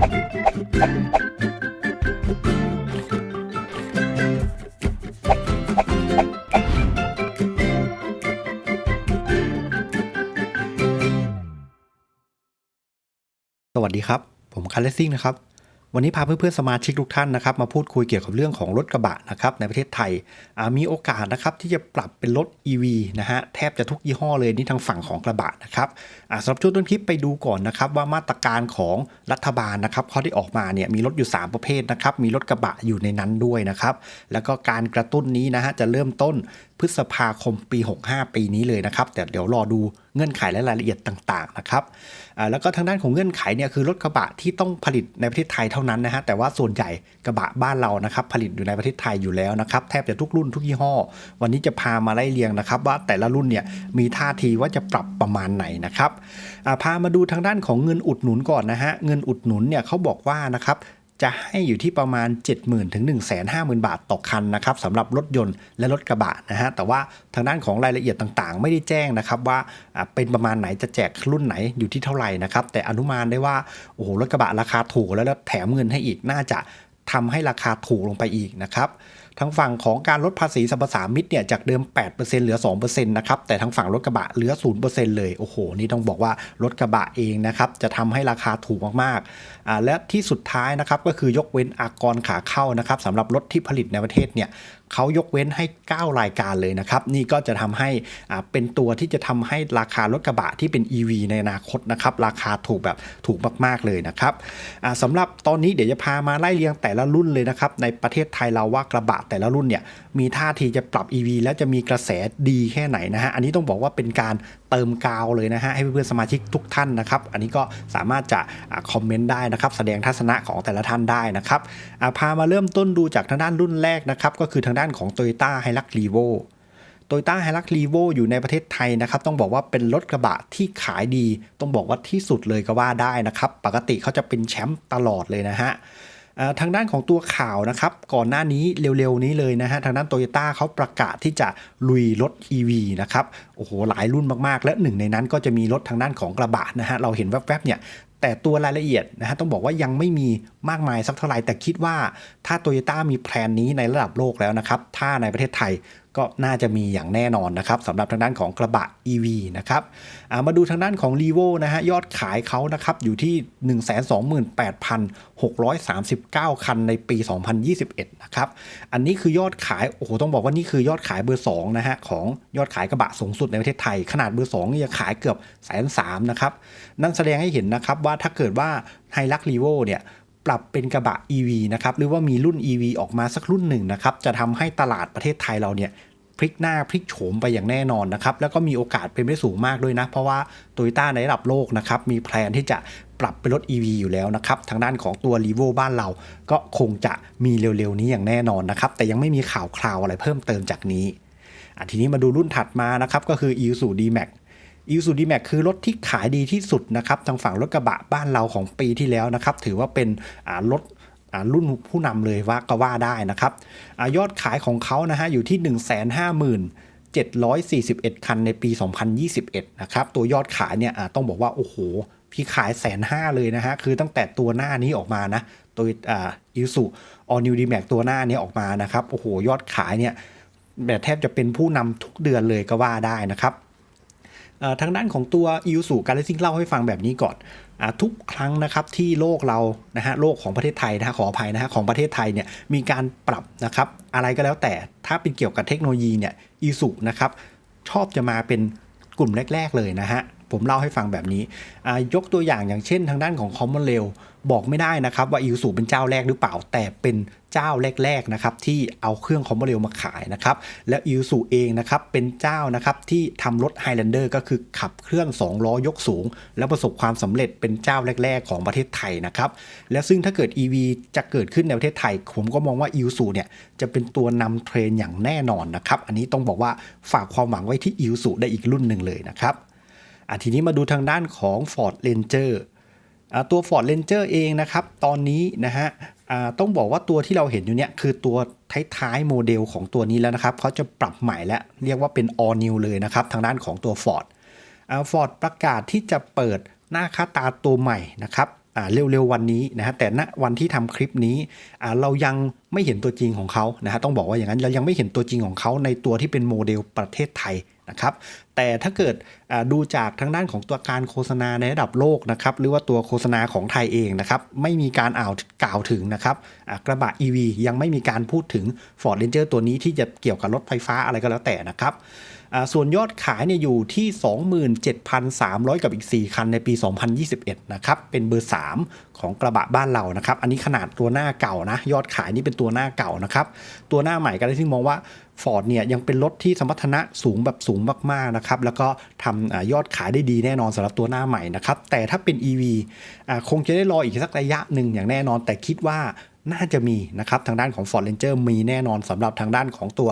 สวัสดีครับ ผมคาร์เลสซิ่งนะครับ วันนี้พาเพื่อนๆสมาชิกทุกท่านนะครับมาพูดคุยเกี่ยวกับเรื่องของรถกระบะนะครับในประเทศไทยมีโอกาสนะครับที่จะปรับเป็นรถ EV นะฮะแทบจะทุกยี่ห้อเลยนี่ทางฝั่งของกระบะนะครับสำหรับช่วงต้นคลิปไปดูก่อนนะครับว่ามาตรการของรัฐบาลนะครับเขาได้ออกมาเนี่ยมีรถอยู่ 3 ประเภทนะครับมีรถกระบะอยู่ในนั้นด้วยนะครับแล้วก็การกระตุ้นนี้นะฮะจะเริ่มต้นพฤษภาคมปี 65 ปีนี้เลยนะครับแต่เดี๋ยวรอดูเงื่อนไขและรายละเอียดต่างๆนะครับแล้วก็ทางด้านของเงื่อนไขเนี่ยคือรถกระบะที่ต้องผลิตในประเทศไทยเท่านั้นนะฮะแต่ว่าส่วนใหญ่กระบะบ้านเรานะครับผลิตอยู่ในประเทศไทยอยู่แล้วนะครับแทบจะทุกรุ่นทุกยี่ห้อ วันนี้จะพามาไล่เรียงนะครับ ว่าแต่ละรุ่นเนี่ยมีท่าทีว่าจะปรับประมาณไหนนะครับพามาดูทางด้านของเงินอุดหนุนก่อนนะฮะเงินอุดหนุนเนี่ยเขาบอกว่านะครับ จะให้อยู่ที่ประมาณ 70,000ถึง150,000 บาทต่อคันนะครับสำหรับรถยนต์และรถกระบะนะฮะแต่ว่าทางด้านของรายละเอียดต่างๆ ไม่ได้แจ้งนะครับว่าอ่าเป็นประมาณไหนจะแจกรุ่นไหนอยู่ที่เท่าไหร่นะครับแต่อนุมานได้ว่าโอ้โหรถกระบะราคาถูกแล้วแล้วแถมเงินให้อีกน่าจะทำให้ราคาถูกลงไปอีกนะครับทางฝั่งของการลดภาษีสรรพสามิตเนี่ยจากเดิม 8%เหลือ 2%นะครับ แต่ทางฝั่งรถกระบะเหลือ 0%เลย โอ้โห นี่ต้องบอกว่ารถกระบะเองนะครับ จะทำให้ราคาถูกมากๆอ่าและที่สุดท้ายนะครับ ก็คือยกเว้นอากรขาเข้านะครับสำหรับรถที่ผลิตในประเทศเนี่ยเขายกเว้นให้ 9 รายการเลยนะครับ นี่ก็จะทำให้อ่าเป็นตัวที่จะทำให้ราคารถกระบะที่เป็น EV ในอนาคตนะครับ ราคาถูกแบบถูกมาก ๆ เลยนะครับอ่าสำหรับตอนนี้เดี๋ยวจะพามาไล่เรียงแต่ละรุ่นเลยนะครับ ในประเทศไทยเราว่ากระบะแต่ละรุ่นเนี่ยมีท่าทีจะปรับ EV แล้วจะมีกระแสดีแค่ไหนนะฮะ อันนี้ต้องบอกว่าเป็นการเติมกาวเลยนะฮะ ให้เพื่อนๆสมาชิกทุกท่านนะครับ อันนี้ก็สามารถจะคอมเมนต์ได้นะครับ แสดงทัศนะของแต่ละท่านได้นะครับพามาเริ่มต้นดูจากทางด้านรุ่นแรกนะครับ ก็คือทางด้านของ Toyota h i l u x r e v o โตโยต้าไฮรักรีโวอยู่ในประเทศไทยนะครับ ต้องบอกว่าเป็นรถกระบะที่ขายดี ต้องบอกว่าที่สุดเลยก็ว่าได้นะครับ ปกติเขาจะเป็นแชมป์ตลอดเลยนะฮะ ทางด้านของตัวข่าวนะครับก่อนหน้านี้เร็วๆนี้เลยนะฮะทางด้านโตโยต้าเขาประกาศที่จะลุยรถ EV นะครับโอ้โหหลายรุ่นมากๆ และหนึ่งในนั้นก็จะมีรถทางด้านของกระบะนะฮะเราเห็นแวบๆเนี่ยแต่ตัวรายละเอียดนะฮะต้องบอกว่ายังไม่มีมากมายสักเท่าไหร่แต่คิดว่าถ้าโตโยต้ามีแพลนนี้ในระดับโลกแล้วนะครับ ถ้าในประเทศไทยก็น่าจะมีอย่างแน่นอนนะครับสำหรับทางด้านของกระบะ EV นะครับามาดูทางด้านของ r e v o นะฮะยอดขายเขานะครับอยู่ที่ 128,639 คันในปี 2021 นะครับ อันนี้คือยอดขายโอ้โหต้องบอกว่านี่คือยอดขายเบอร์2นะฮะของยอดขายกระบะสูงสุดในประเทศไทย ขนาดเบอร์2นี่จะขายเกือบแสนสามนะครับนั่นแสดงให้เห็นนะครับว่าถ้าเกิดว่าไฮลักรีโวเนี่ย รับเป็นกระบะ EV นะครับหรือว่ามีรุ่น EV ออกมาสักรุ่นหนึ่งนะครับจะทำให้ตลาดประเทศไทยเราเนี่ยพลิกหน้าพลิกโฉมไปอย่างแน่นอนนะครับแล้วก็มีโอกาสเป็นไปสูงมากด้วยนะ เพราะว่าโตโยต้าในระดับโลกนะครับมีแพลนที่จะปรับเป็นรถ EV อยู่แล้วนะครับทางด้านของตัว r e v o บ้านเราก็คงจะมีเร็วๆนี้อย่างแน่นอนนะครับแต่ยังไม่มีข่าวคราวอะไรเพิ่มเติมจากนี้อะทีนี้มาดูรุ่นถัดมานะครับก็คือ i s u D-Max i s u D-Max คือรถที่ขายดีที่สุดนะครับทางฝั่งรถกระบะบ้านเราของปีที่แล้วนะครับ ถือว่าเป็นรถรุ่นผู้นำเลยว่าก็ว่าได้นะครับอยอดขายของเขานะฮะอยู่ที่ 1 5 741 คันในปี 2021 นะครับ ตัวยอดขายเนี่ยต้องบอกว่า โอ้โห พี่ขายแสนห้าเลยนะฮะ คือตั้งแต่ตัวหน้านี้ออกมานะ ตัวอ่าอิสุออนิวดีแม็กตัวหน้านี้ออกมานะครับ โอ้โห ยอดขายเนี่ยแบบแทบจะเป็นผู้นำทุกเดือนเลยก็ว่าได้นะครับ ทางด้านของตัวอิวสุการเลซิ่งเล่าให้ฟังแบบนี้ก่อนอทุกครั้งนะครับที่โลกเรานะฮะโลกของประเทศไทยนะฮะขออภัยนะฮะของประเทศไทยเนี่ยมีการปรับนะครับอะไรก็แล้วแต่ถ้าเป็นเกี่ยวกับเทคโนโลยีเนี่ยอิสุนะครับชอบจะมาเป็นกลุ่มแรก ๆ เลยนะฮะ ผมเล่าให้ฟังแบบนี้ ยกตัวอย่างอย่างเช่นทางด้านของ Common Rail บอกไม่ได้นะครับว่าอิวสุเป็นเจ้าแรกหรือเปล่า แต่เป็นเจ้าแรกๆนะครับที่เอาเครื่องคอมโบเรลมาขายนะครับ และอิวสุเองนะครับเป็นเจ้านะครับที่ทำรถ Highlander ก็คือขับเคลื่อน2ล้อยกสูง แล้วประสบความสำเร็จเป็นเจ้าแรก ๆ ของประเทศไทยนะครับและซึ่งถ้าเกิด EV จะเกิดขึ้นในประเทศไทย ผมก็มองว่าอิวสุเนี่ยจะเป็นตัวนำเทรนอย่างแน่นอนนะครับ อันนี้ต้องบอกว่าฝากความหวังไว้ที่อิวสุได้อีกรุ่นหนึ่งเลยนะครับ อะทีนี้มาดูทางด้านของ Ford Ranger อ่าตัว Ford Ranger เองนะครับ ตอนนี้นะฮะอ่าต้องบอกว่าตัวที่เราเห็นอยู่เนี่ยคือตัวท้ายๆโมเดลของตัวนี้แล้วนะครับเขาจะปรับใหม่และเรียกว่าเป็น all new เลยนะครับ ทางด้านของตัว Ford อ่า Ford ประกาศที่จะเปิดหน้าค่าตาตัวใหม่นะครับอ่าเร็วๆวันนี้นะฮะแต่ณวันที่ทำคลิปนี้อ่าเรายังไม่เห็นตัวจริงของเขานะฮะต้องบอกว่าอย่างนั้นเรายังไม่เห็นตัวจริงของเขาในตัวที่เป็นโมเดลประเทศไทย นะครับ แต่ถ้าเกิดดูจากทางด้านของตัวการโฆษณาในระดับโลกนะครับ หรือว่าตัวโฆษณาของไทยเองนะครับ ไม่มีการอ่าวกล่าวถึงนะครับกระบะ EV ยังไม่มีการพูดถึง Ford Ranger ตัวนี้ที่จะเกี่ยวกับรถไฟฟ้าอะไรก็แล้วแต่นะครับส่วนยอดขายเนี่ยอยู่ที่ 27,300 กับอีก 4 คันในปี 2021 นะครับ เป็นเบอร์ 3 ของกระบะบ้านเรานะครับ อันนี้ขนาดตัวหน้าเก่านะ ยอดขายนี่เป็นตัวหน้าเก่านะครับ ตัวหน้าใหม่ก็ได้ที่มองว่า Ford เนี่ยยังเป็นรถที่สมรรถนะสูงแบบสูงมากๆนะครับแล้วก็ทำอยอดขายได้ดีแน่นอนสำหรับตัวหน้าใหม่นะครับแต่ถ้าเป็น EV คงจะได้รออีกสักระยะหนึ่งอย่างแน่นอน แต่คิดว่าน่าจะมีนะครับทางด้านของ Ford Ranger มีแน่นอนสำหรับทางด้านของตัว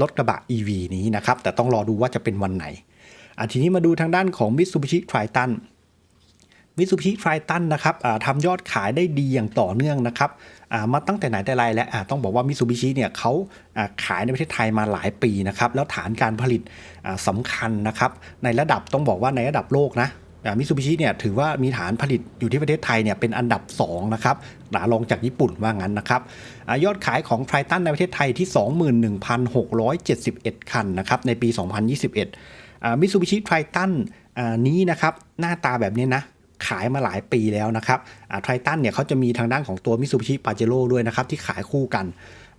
รถกระบะ EV นี้นะครับแต่ต้องรอดูว่าจะเป็นวันไหนอะทีนี้มาดูทางด้านของ Mitsubishi Triton มิซูบิชิไทรตันนะครับทำยอดขายได้ดีอย่างต่อเนื่องนะครับมาตั้งแต่ไหนแต่ไรแล้วต้องบอกว่ามิซูบิชิเนี่ยเขาขายในประเทศไทยมาหลายปีนะครับแล้วฐานการผลิตอ่าสำคัญนะครับในระดับต้องบอกว่าในระดับโลกนะมิซูบิชิเนี่ยถือว่ามีฐานผลิตอยู่ที่ประเทศไทยเนี่ยเป็นอันดับ 2 นะครับหลารองจากญี่ปุ่นว่างั้นนะครับอยอดขายของไทรตันในประเทศไทยที่ 21,671 คันนะครับในปี 2021มิซูบิชิไทรตันนี้นะครับหน้าตาแบบนี้นะ ขายมาหลายปีแล้วนะครับไททันเนี่ยเขาจะมีทางด้านของตัวมิสูบิชิปาเจโร่ด้วยนะครับที่ขายคู่กัน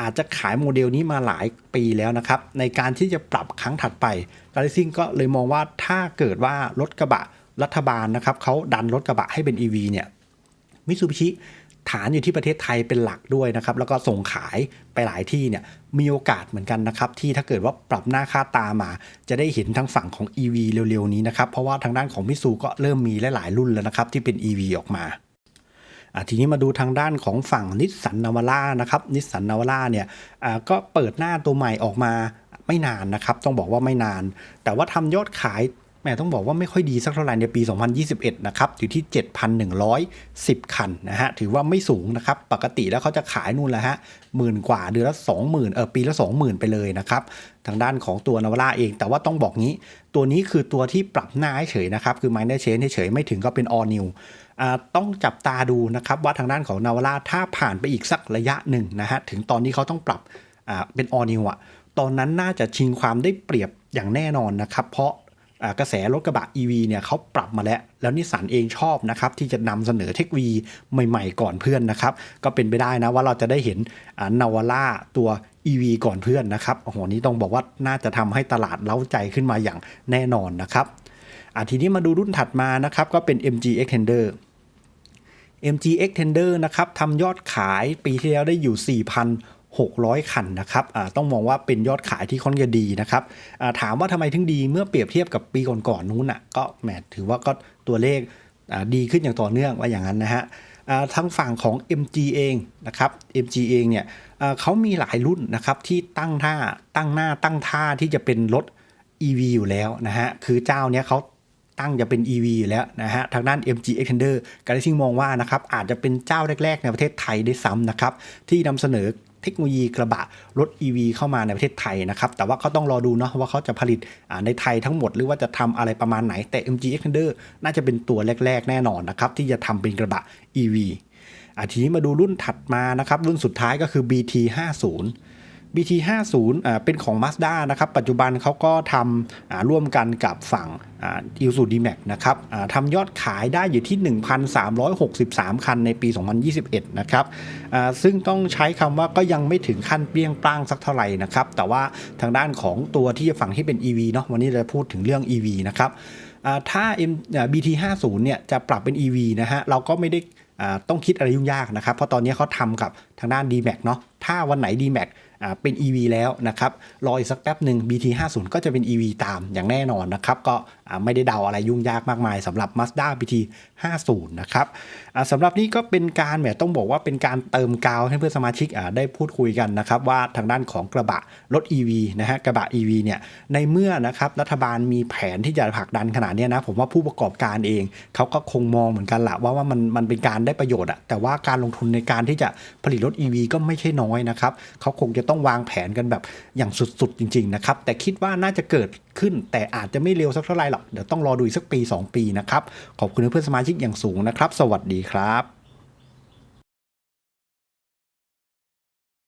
อาจจะขายโมเดลนี้มาหลายปีแล้วนะครับ ในการที่จะปรับครั้งถัดไปกาลิซิงก็เลยมองว่าถ้าเกิดว่ารถกระบะรัฐบาลนะครับเขาดันรถกระบะให้เป็น EV เนี่ยมิสูบิชิ ฐานอยู่ที่ประเทศไทยเป็นหลักด้วยนะครับ แล้วก็ส่งขายไปหลายที่เนี่ยมีโอกาสเหมือนกันนะครับ ที่ถ้าเกิดว่าปรับหน้าค่าตามา จะได้เห็นทางฝั่งของ EV เร็วๆนี้นะครับ เพราะว่าทางด้านของมิซูก็เริ่มมีหลายๆรุ่นแล้วนะครับที่เป็น EV ออกมาทีนี้มาดูทางด้านของฝั่งนิสสันนาวาร่านะครับนิสสันนาวาร่าเนี่ยก็เปิดหน้าตัวใหม่ออกมาไม่นานนะครับ ต้องบอกว่าไม่นาน แต่ว่าทำยอดขาย แหมต้องบอกว่าไม่ค่อยดีสักเท่าไหร่ในปี 2021 นะครับ อยู่ที่ 7,110 คันนะฮะ ถือว่าไม่สูงนะครับ ปกติแล้วเขาจะขายนู่นแหละฮะหมื่นกว่าเดือนละ 20,000 เออปีละ 20,000 ไปเลยนะครับ ทางด้านของตัวนาวาร่าเอง แต่ว่าต้องบอกงี้ ตัวนี้คือตัวที่ปรับหน้าเฉยนะครับ คือ minor change เฉยไม่ถึงก็เป็น all new อ่าต้องจับตาดูนะครับว่าทางด้านของนาวาร่าถ้าผ่านไปอีกสักระยะหนึ่งนะฮะ ถึงตอนที่เขาต้องปรับอ่าเป็น all new อะตอนนั้นน่าจะชิงความได้เปรียบอย่างแน่นอนนะครับ เพราะ กระแสรถกระบะ EV เนี่ยเขาปรับมาแล้ว แล้วนิสสันเองชอบนะครับที่จะนำเสนอเทคโนโลยีใหม่ๆก่อนเพื่อนนะครับ ก็เป็นไปได้นะว่าเราจะได้เห็นนาวาร่าตัว EV ก่อนเพื่อนนะครับโอ้โหนี้ต้องบอกว่าน่าจะทำให้ตลาดเล้าใจขึ้นมาอย่างแน่นอนนะครับอะทีนี้มาดูรุ่นถัดมานะครับก็เป็น MG Extender MG Extender นะครับทำยอดขายปีที่แล้วได้อยู่ 600 คันนะครับต้องมองว่าเป็นยอดขายที่ค่อนข้างดีนะครับถามว่าทำไมถึงดีเมื่อเปรียบเทียบกับปีก่อนๆนู้นอะก็แหมถือว่าก็ตัวเลขดีขึ้นอย่างต่อเนื่องว่าอย่างนั้นนะฮะทางฝั่งของ MG เองนะครับ MG เองเนี่ยเขามีหลายรุ่นนะครับที่ตั้งท่าตั้งหน้าตั้งท่าที่จะเป็นรถ EV อยู่แล้วนะฮะคือเจ้าเนี้ยเขาตั้งจะเป็น EV อยู่แล้วนะฮะ ทางด้าน MG Extender การซิงมองว่านะครับอาจจะเป็นเจ้าแรก ๆ ในประเทศไทยได้ซ้ำนะครับ ที่นำเสนอ เทคโนโลยีกระบะรถ EV เข้ามาในประเทศไทยนะครับ แต่ว่าเขาต้องรอดูเนาะว่าเขาจะผลิตในไทยทั้งหมดหรือว่าจะทำอะไรประมาณไหนแต่ MG Xpander น่าจะเป็นตัวแรก ๆ แน่นอนนะครับที่จะทำเป็นกระบะ EV อาทีมาดูรุ่นถัดมานะครับรุ่นสุดท้ายก็คือ BT 5 0 BT50 อ่าเป็นของ Mazda นะครับ ปัจจุบันเขาก็ทำร่วมกันกับฝั่งอิลซูดีแม็กนะครับทำยอดขายได้อยู่ที่ 1,363 คันในปี 2021 นะครับซึ่งต้องใช้คำว่าก็ยังไม่ถึงขั้นเปรี้ยงปร้างสักเท่าไหร่นะครับ แต่ว่าทางด้านของตัวที่ฝั่งที่เป็น EV เนาะวันนี้จะพูดถึงเรื่อง EV นะครับถ้า BT50 เนี่ยจะปรับเป็น EV นะฮะเราก็ไม่ได้ต้องคิดอะไรยุ่งยากนะครับ เพราะตอนนี้เขาทำกับทางด้าน d m a x เนาะถ้าวันไหน d m a x เป็น EV แล้วนะครับ รออีกสักแป๊บหนึ่ง BT 50 ก็จะเป็น EV ตามอย่างแน่นอนนะครับ ก็อ่าไม่ได้เดาอะไรยุ่งยากมากมายสำหรับ Mazda BT 50 นะครับอ่าสำหรับนี้ก็เป็นการแหมต้องบอกว่าเป็นการเติมกาวให้เพื่อนสมาชิกอ่าได้พูดคุยกันนะครับ ว่าทางด้านของกระบะรถ EV นะฮะกระบะ EV เนี่ยในเมื่อนะครับรัฐบาลมีแผนที่จะผลักดันขนาดนี้นะผมว่าผู้ประกอบการเองเขาก็คงมองเหมือนกันแหละว่าว่ามันมันเป็นการได้ประโยชน์อะแต่ว่าการลงทุนในการที่จะผลิตรถ EV ก็ไม่ใช่น้อยนะครับเขาคงจะต้องวางแผนกันแบบอย่างสุดๆจริงๆนะครับแต่คิดว่าน่าจะเกิดขึ้น แต่อาจจะไม่เร็วสักเท่าไหร่หรอกเดี๋ยวต้องรอดูอีกสักปี 2 ปีนะครับขอบคุณเพื่อนสมาชิกอย่างสูงนะครับ สวัสดีครับ